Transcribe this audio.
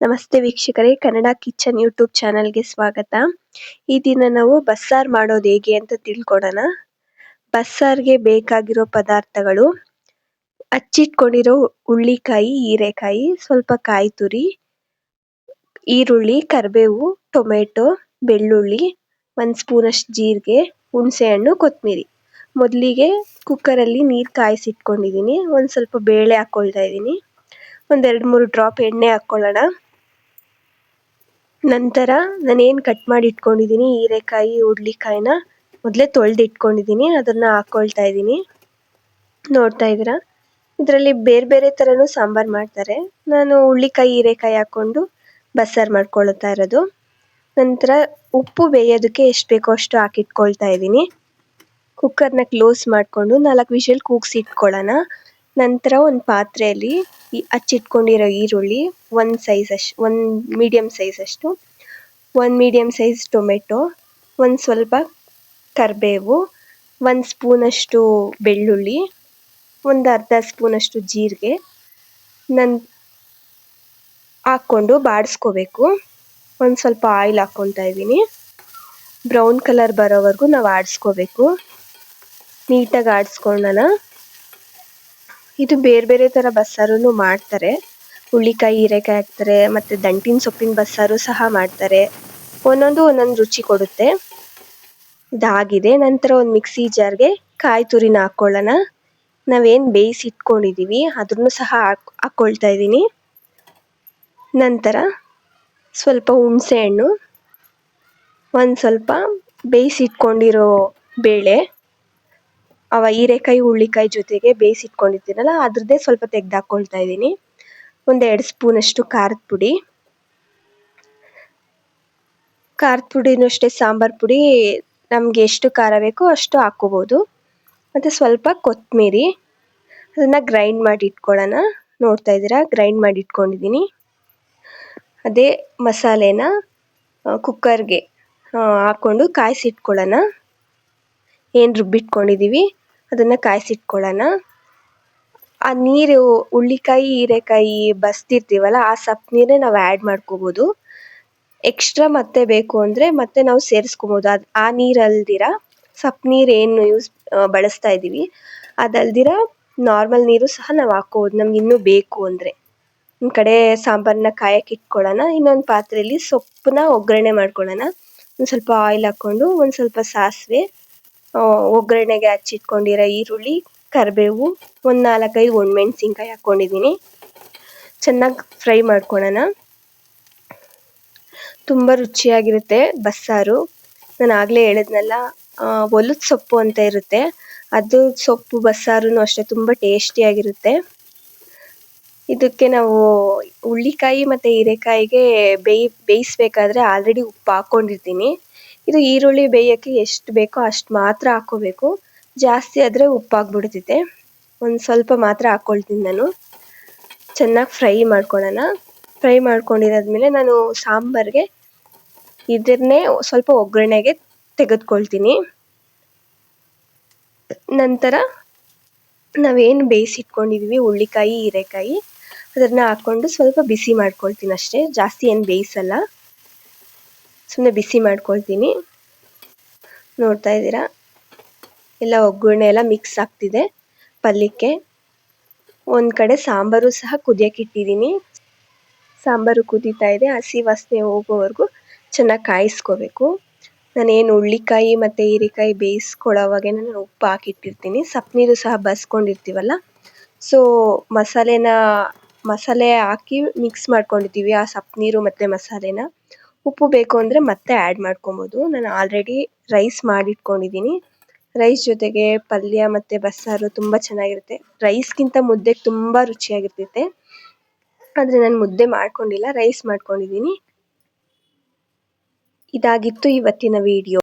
ನಮಸ್ತೆ ವೀಕ್ಷಕರೇ, Kannada kitchen YouTube ಚಾನೆಲ್ಗೆ ಸ್ವಾಗತ. ಈ ದಿನ ನಾವು ಬಸ್ಸಾರ್ ಮಾಡೋದು ಹೇಗೆ ಅಂತ ತಿಳ್ಕೊಳ್ಳೋಣ ಬಸ್ಸಾರ್ಗೆ ಬೇಕಾಗಿರೋ ಪದಾರ್ಥಗಳು ಹಚ್ಚಿಟ್ಕೊಂಡಿರೋ ಹುಳ್ಳಿಕಾಯಿ ಹೀರೆಕಾಯಿ, ಸ್ವಲ್ಪ ಕಾಯಿ ತುರಿ, ಈರುಳ್ಳಿ, ಕರಿಬೇವು, ಟೊಮೆಟೊ, ಬೆಳ್ಳುಳ್ಳಿ, ಒಂದು ಸ್ಪೂನ್ ಅಷ್ಟು ಜೀರಿಗೆ ಹುಣಸೆ ಹಣ್ಣು ಕೊತ್ತಂಬರಿ ಮೊದಲಿಗೆ ಕುಕ್ಕರಲ್ಲಿ ನೀರು ಕಾಯಿಸಿಟ್ಕೊಂಡಿದ್ದೀನಿ ಒಂದು ಸ್ವಲ್ಪ ಬೇಳೆ ಹಾಕೊಳ್ತಾ ಇದ್ದೀನಿ ಒಂದ್ ಎರಡು ಮೂರು ಡ್ರಾಪ್ ಎಣ್ಣೆ ಹಾಕೊಳ್ಳೋಣ. ನಂತರ ನಾನೇನು ಕಟ್ ಮಾಡಿ ಇಟ್ಕೊಂಡಿದ್ದೀನಿ ಹೀರೆಕಾಯಿ, ಹುರ್ಳಿಕಾಯಿನ ಮೊದಲೇ ತೊಳೆದು ಇಟ್ಕೊಂಡಿದ್ದೀನಿ ಅದನ್ನ ಹಾಕ್ಕೊಳ್ತಾ ಇದ್ದೀನಿ ನೋಡ್ತಾ ಇದ್ದೀರಾ? ಇದರಲ್ಲಿ ಬೇರೆ ಬೇರೆ ಥರನೂ ಸಾಂಬಾರು ಮಾಡ್ತಾರೆ. ನಾನು ಹುರ್ಳಿಕಾಯಿ, ಹೀರೆಕಾಯಿ ಹಾಕ್ಕೊಂಡು ಬಸ್ಸಾರು ಮಾಡ್ಕೊಳ್ತಾ ಇರೋದು. ನಂತರ ಉಪ್ಪು ಬೇಯೋದಕ್ಕೆ ಎಷ್ಟು ಬೇಕೋ ಅಷ್ಟು ಹಾಕಿಟ್ಕೊಳ್ತಾ ಇದ್ದೀನಿ ಕುಕ್ಕರ್ನ ಕ್ಲೋಸ್ ಮಾಡಿಕೊಂಡು ನಾಲ್ಕು ವಿಷಲ್ ಕೂಗಿಸಿ ಇಟ್ಕೊಳ್ಳೋಣ ನಂತರ ಒಂದು ಪಾತ್ರೆಯಲ್ಲಿ ಈ ಹಚ್ಚಿಟ್ಕೊಂಡಿರೋ ಈರುಳ್ಳಿ ಒಂದು ಸೈಜ್ ಅಷ್ಟು, ಒಂದು ಮೀಡಿಯಮ್ ಸೈಜ್ ಅಷ್ಟು, ಒಂದು ಮೀಡಿಯಮ್ ಸೈಜ್ ಟೊಮೆಟೊ, ಒಂದು ಸ್ವಲ್ಪ ಕರಿಬೇವು, ಒಂದು ಸ್ಪೂನಷ್ಟು ಬೆಳ್ಳುಳ್ಳಿ, ಒಂದು ಅರ್ಧ ಸ್ಪೂನಷ್ಟು ಜೀರಿಗೆ, ನನ್, ಹಾಕ್ಕೊಂಡು ಬಾಡಿಸ್ಕೋಬೇಕು. ಒಂದು ಸ್ವಲ್ಪ ಆಯಿಲ್ ಹಾಕ್ಕೊತಾ ಇದ್ದೀನಿ. ಬ್ರೌನ್ ಕಲರ್ ಬರೋವರೆಗೂ ನಾವು ಆಡಿಸ್ಕೋಬೇಕು. ನೀಟಾಗಿ ಆಡಿಸ್ಕೊಳ್ಳೋಣ ಇದು ಬೇರೆ ಬೇರೆ ತರ ಬಸ್ಸಾರು ಮಾಡ್ತಾರೆ. ಹುಳ್ಳಿಕಾಯಿ, ಹೀರೆಕಾಯಿ ಹಾಕ್ತಾರೆ, ಮತ್ತೆ ದಂಟಿನ ಸೊಪ್ಪಿನ ಬಸ್ಸಾರು ಸಹ ಮಾಡ್ತಾರೆ. ಒಂದೊಂದು ಒಂದೊಂದು ರುಚಿ ಕೊಡುತ್ತೆ. ಇದಾಗಿದೆ. ನಂತರ ಒಂದು ಮಿಕ್ಸಿ ಜಾರ್ಗೆ ಕಾಯಿ ತುರಿನ ಹಾಕ್ಕೊಳ್ಳೋಣ ನಾವೇನು ಬೇಯಿಸಿ ಇಟ್ಕೊಂಡಿದ್ದೀವಿ ಅದನ್ನು ಸಹ ಹಾಕ್ ಹಾಕ್ಕೊಳ್ತಾ ಇದ್ದೀನಿ ನಂತರ ಸ್ವಲ್ಪ ಹುಣಸೆ ಹಣ್ಣು, ಒಂದು ಸ್ವಲ್ಪ ಬೇಯಿಸಿ ಇಟ್ಕೊಂಡಿರೋ ಬೇಳೆ. ಅವ ಹೀರೆಕಾಯಿ ಹುರ್ಳಿಕಾಯಿ ಜೊತೆಗೆ ಬೇಯಿಸಿ ಇಟ್ಕೊಂಡಿರ್ತೀನಲ್ಲ ಅದ್ರದ್ದೇ ಸ್ವಲ್ಪ ತೆಗ್ದು ಹಾಕ್ಕೊಳ್ತಾ ಇದ್ದೀನಿ. ಒಂದು ಎರಡು ಸ್ಪೂನಷ್ಟು ಖಾರದ ಪುಡಿ. ಖಾರದ ಪುಡಿನೂ ಅಷ್ಟೇ, ಸಾಂಬಾರು ಪುಡಿ. ನಮಗೆ ಎಷ್ಟು ಖಾರ ಬೇಕೋ ಅಷ್ಟು ಹಾಕ್ಕೋಬೋದು. ಮತ್ತು ಸ್ವಲ್ಪ ಕೊತ್ತಂಬರಿ. ಅದನ್ನು ಗ್ರೈಂಡ್ ಮಾಡಿ ಇಟ್ಕೊಳ್ಳೋಣ. ನೋಡ್ತಾ ಇದ್ದೀರಾ? ಗ್ರೈಂಡ್ ಮಾಡಿ ಇಟ್ಕೊಂಡಿದ್ದೀನಿ. ಅದೇ ಮಸಾಲೆನ ಕುಕ್ಕರ್ಗೆ ಹಾಕ್ಕೊಂಡು ಕಾಯಿಸಿಟ್ಕೊಳ್ಳೋಣ. ಏನು ರುಬ್ಬಿಟ್ಕೊಂಡಿದ್ದೀವಿ? ಅದನ್ನು ಕಾಯಿಸಿಟ್ಕೊಳ್ಳೋಣ. ಆ ನೀರು ಹುಳ್ಳಿಕಾಯಿ ಹೀರೆಕಾಯಿ ಬಸ್ತಿರ್ತೀವಲ್ಲ ಆ ಸಪ್ ನೀರೇ ನಾವು ಆ್ಯಡ್ ಮಾಡ್ಕೋಬೋದು. ಎಕ್ಸ್ಟ್ರಾ ಮತ್ತೆ ಬೇಕು ಅಂದರೆ ಮತ್ತೆ ನಾವು ಸೇರಿಸ್ಕೊಬೋದು. ಅದು ಆ ನೀರು ಅಲ್ದಿರ ಸಪ್ ನೀರು ಏನು ಯೂಸ್ ಬಳಸ್ತಾ ಇದ್ದೀವಿ. ಅದಲ್ದಿರ ನಾರ್ಮಲ್ ನೀರು ಸಹ ನಾವು ಹಾಕ್ಕೋಬೋದು. ನಮ್ಗೆ ಇನ್ನೂ ಬೇಕು ಅಂದರೆ. ಒಂದು ಕಡೆ ಸಾಂಬಾರನ್ನ ಕಾಯಕ್ಕೆ ಇಟ್ಕೊಳ್ಳೋಣ. ಇನ್ನೊಂದು ಪಾತ್ರೆಯಲ್ಲಿ ಸೊಪ್ಪನ್ನ ಒಗ್ಗರಣೆ ಮಾಡ್ಕೊಳ್ಳೋಣ. ಒಂದು ಸ್ವಲ್ಪ ಆಯಿಲ್ ಹಾಕ್ಕೊಂಡು, ಒಂದು ಸ್ವಲ್ಪ ಸಾಸಿವೆ. ಒಗ್ಗರಣೆಗೆ ಹಚ್ಚಿಟ್ಕೊಂಡಿರೋ ಈರುಳ್ಳಿ, ಕರಿಬೇವು, ಒಂದು ನಾಲ್ಕೈದು ಒಣಮೆಣ್ಸಿನ್ಕಾಯಿ ಹಾಕ್ಕೊಂಡಿದ್ದೀನಿ. ಚೆನ್ನಾಗಿ ಫ್ರೈ ಮಾಡ್ಕೊಳ್ಳೋಣ ತುಂಬ ರುಚಿಯಾಗಿರುತ್ತೆ ಬಸ್ಸಾರು. ನಾನು ಆಗಲೇ ಹೇಳಿದ್ನಲ್ಲ ಒಲದ ಸೊಪ್ಪು ಅಂತ ಇರುತ್ತೆ. ಅದು ಸೊಪ್ಪು ಬಸ್ಸಾರು ಅಷ್ಟೇ ತುಂಬ ಟೇಸ್ಟಿಯಾಗಿರುತ್ತೆ. ಇದಕ್ಕೆ ನಾವು ಹುಳ್ಳಿಕಾಯಿ ಮತ್ತು ಹೀರೆಕಾಯಿಗೆ ಬೇಯಿ, ಬೇಯಿಸ್ಬೇಕಾದ್ರೆ ಆಲ್ರೆಡಿ ಉಪ್ಪು ಹಾಕ್ಕೊಂಡಿರ್ತೀನಿ ಇದು ಈರುಳ್ಳಿ ಬೇಯಕ್ಕೆ ಎಷ್ಟು ಬೇಕೋ ಅಷ್ಟು ಮಾತ್ರ ಹಾಕ್ಕೋಬೇಕು. ಜಾಸ್ತಿ ಆದರೆ ಉಪ್ಪಾಗ್ಬಿಡ್ತೈತೆ. ಒಂದು ಸ್ವಲ್ಪ ಮಾತ್ರ ಹಾಕ್ಕೊಳ್ತೀನಿ ನಾನು. ಚೆನ್ನಾಗಿ ಫ್ರೈ ಮಾಡ್ಕೊಳ್ಳೋಣ. ಫ್ರೈ ಮಾಡ್ಕೊಂಡಿರೋದ್ಮೇಲೆ ನಾನು ಸಾಂಬಾರಿಗೆ ಇದನ್ನೇ ಸ್ವಲ್ಪ ಒಗ್ಗರಣೆಗೆ ತೆಗೆದುಕೊಳ್ತೀನಿ. ನಂತರ ನಾವೇನು ಬೇಯಿಸಿಟ್ಕೊಂಡಿದ್ದೀವಿ ಹುಳ್ಳಿಕಾಯಿ ಹೀರೆಕಾಯಿ, ಅದನ್ನು ಹಾಕ್ಕೊಂಡು ಸ್ವಲ್ಪ ಬಿಸಿ ಮಾಡ್ಕೊಳ್ತೀನಿ ಅಷ್ಟೇ. ಜಾಸ್ತಿ ಏನು ಬೇಯಿಸಲ್ಲ. ಸುಮ್ಮನೆ ಬಿಸಿ ಮಾಡ್ಕೊಳ್ತೀನಿ. ನೋಡ್ತಾ ಇದ್ದೀರಾ? ಎಲ್ಲ ಒಗ್ಗರಣೆ ಎಲ್ಲ ಮಿಕ್ಸ್ ಆಗ್ತಿದೆ. ಪಲ್ಯಕ್ಕೆ. ಒಂದು ಕಡೆ ಸಾಂಬಾರು ಸಹ ಕುದಿಯೋಕೆ ಇಟ್ಟಿದ್ದೀನಿ. ಸಾಂಬಾರು ಕುದೀತಾ ಇದೆ. ಹಸಿ ವಾಸನೆ ಹೋಗೋವರೆಗೂ ಚೆನ್ನಾಗಿ ಕಾಯಿಸ್ಕೋಬೇಕು. ನಾನೇನು ಹುಳ್ಳಿಕಾಯಿ ಮತ್ತು ಹೀರೆಕಾಯಿ ಬೇಯಿಸ್ಕೊಳ್ಳೋವಾಗೆ ನಾನು ಉಪ್ಪು ಹಾಕಿಟ್ಟಿರ್ತೀನಿ. ಸಪ್ನೀರು ನೀರು ಸಹ ಬಸ್ಕೊಂಡಿರ್ತೀವಲ್ಲ ಸೊ ಮಸಾಲೆನ ಮಸಾಲೆ ಹಾಕಿ ಮಿಕ್ಸ್ ಮಾಡ್ಕೊಂಡಿದ್ದೀವಿ ಆ ಸಪ್ನೀರು ನೀರು ಮತ್ತು ಮಸಾಲೆನ. ಉಪ್ಪು ಬೇಕು ಅಂದ್ರೆ ಮತ್ತೆ ಆಡ್ ಮಾಡ್ಕೊಬೋದು. ನಾನು ಆಲ್ರೆಡಿ ರೈಸ್ ಮಾಡಿಟ್ಕೊಂಡಿದ್ದೀನಿ ರೈಸ್ ಜೊತೆಗೆ ಪಲ್ಯ ಮತ್ತೆ ಬಸ್ಸಾರು ತುಂಬ ಚೆನ್ನಾಗಿರುತ್ತೆ. ರೈಸ್ಗಿಂತ ಮುದ್ದೆ ತುಂಬ ರುಚಿಯಾಗಿರ್ತೈತೆ. ಆದರೆ ನಾನು ಮುದ್ದೆ ಮಾಡ್ಕೊಂಡಿಲ್ಲ ರೈಸ್ ಮಾಡ್ಕೊಂಡಿದ್ದೀನಿ ಇದಾಗಿತ್ತು ಇವತ್ತಿನ ವಿಡಿಯೋ